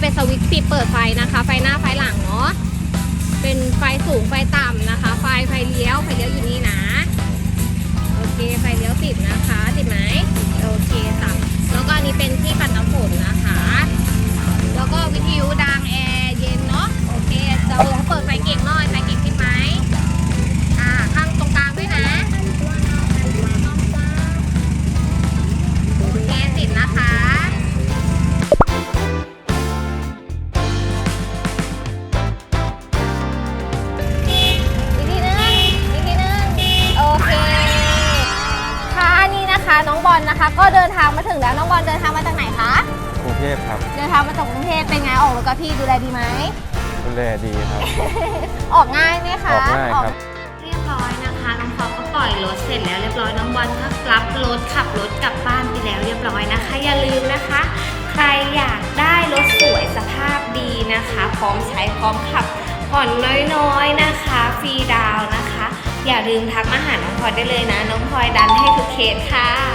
เป็นสวิตช์ปิดเปิดไฟนะคะ ไฟหน้าไฟหลังเนาะ เป็นไฟสูงไฟต่ นี่นะคะน้องบอลนะคะ ก็เดินทางมาถึงแล้วน้องบอลเดินทางมาจากไหนคะกรุงเทพครับเดินทางมาจากกรุงเทพเป็นไงออกรถกับพี่ดูแลดีไหม ดูแลดีครับ ออกง่ายไหมคะออกง่ายครับ เรียบร้อยนะคะน้องพอก็ปล่อยรถเสร็จแล้วเรียบร้อยน้องบอลก็รับรถขับรถกลับบ้านไปแล้วเรียบร้อยนะคะ อย่าลืมนะคะ ใครอยากได้รถสวยสภาพดีนะคะ พร้อมใช้พร้อมขับผ่อนน้อยๆนะคะ ฟรีดาวน์นะคะ อย่าลืมทักมาหาน้องพลอยได้เลยนะ น้องพลอยดันให้ทุกเคสค่ะ